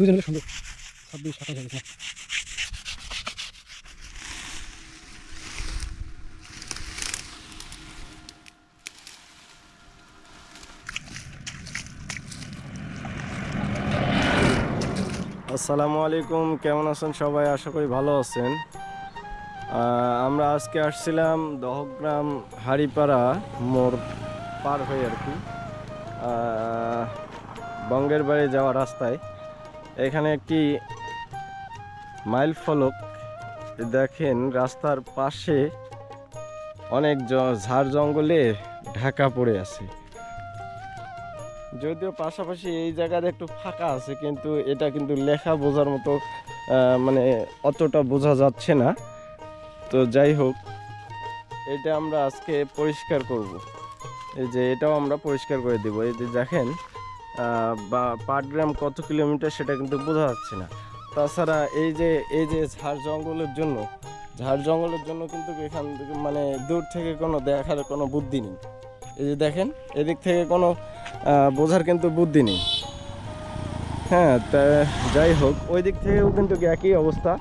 দুজন সুন্দর ছাব্বিশ, সাতাশ হয়ে আসসালামু আলাইকুম, কেমন আছেন সবাই? আশা করি ভালো আছেন। আমরা আজকে আসছিলাম দহগ্রাম হাড়িপাড়া মোড় পার হয়ে আর কি। বঙ্গের বাড়ি যাওয়ার রাস্তায়। এখানে একটি মাইল ফলক। দেখেন রাস্তার পাশে অনেক ঝাড় জঙ্গলে ঢাকা পড়ে আছে। যদিও পাশাপাশি এই জায়গাটা একটু ফাঁকা আছে, কিন্তু এটা কিন্তু লেখা বোঝার মতো মানে অতটা বোঝা যাচ্ছে না। তো যাই হোক, এটা আমরা আজকে পরিষ্কার করব। এই যে এটাও আমরা পরিষ্কার করে দেব। এই যে দেখেন বা পাটগ্রাম কত কিলোমিটার সেটা কিন্তু বোঝা যাচ্ছে না। তাছাড়া এই যে এই যে ঝাড় জঙ্গলের জন্য, ঝাড় জঙ্গলের জন্য কিন্তু এখান থেকে মানে দূর থেকে কোনো দেখার কোনো বুদ্ধি নেই। এই যে দেখেন, এদিক থেকে কোনো বোঝার কিন্তু বুদ্ধি নেই। হ্যাঁ তা যাই হোক, ওই দিক থেকেও কিন্তু একই অবস্থা।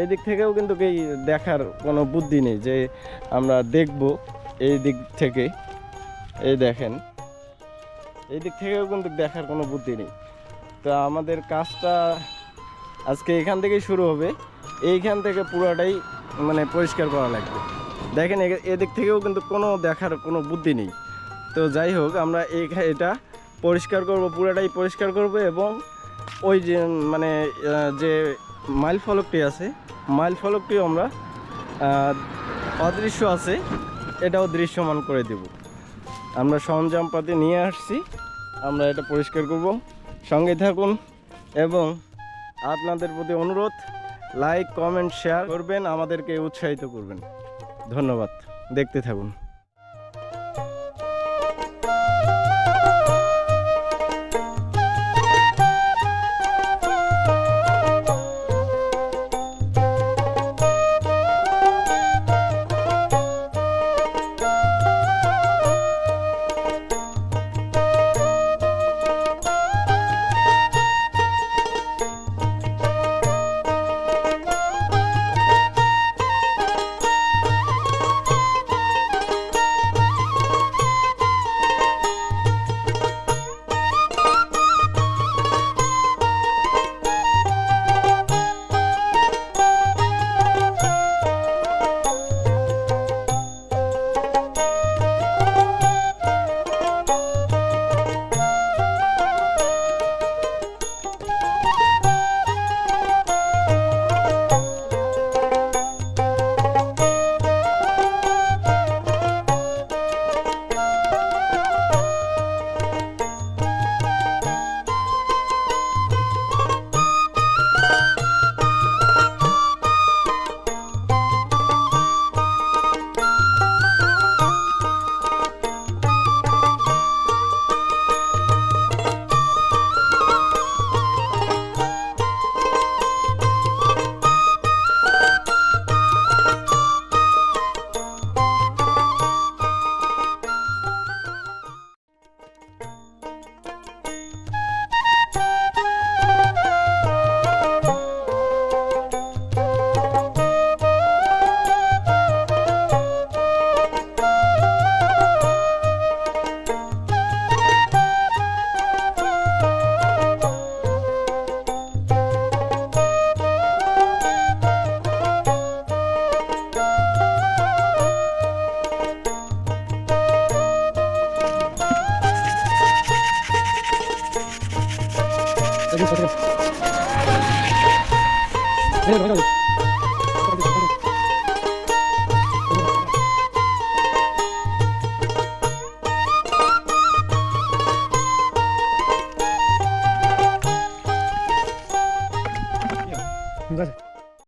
এই দিক থেকেও কিন্তু কি দেখার কোনো বুদ্ধি নেই যে আমরা দেখব এই দিক থেকে। এই দেখেন এই দিক থেকেও কিন্তু দেখার কোনো বুদ্ধি নেই। তো আমাদের কাজটা আজকে এখান থেকেই শুরু হবে। এইখান থেকে পুরোটাই মানে পরিষ্কার করা লাগবে। দেখেন এদিক থেকেও কিন্তু কোনো দেখার কোনো বুদ্ধি নেই। তো যাই হোক, আমরা এটা পরিষ্কার করব, পুরোটাই পরিষ্কার করব এবং ওই যে মানে যে মাইল ফলকটি আছে, মাইল ফলকটিও আমরা অদৃশ্য আছে, এটাও দৃশ্যমান করে দেব। আমরা সরঞ্জাম পাতি নিয়ে আসছি। আমরা এটা পরিষ্কার করব। সঙ্গে থাকুন এবং আপনাদের প্রতি অনুরোধ লাইক কমেন্ট শেয়ার করবেন, আমাদেরকে উৎসাহিত করবেন। ধন্যবাদ। দেখতে থাকুন। দেখুন, দেখুন। দেখুন, দেখুন।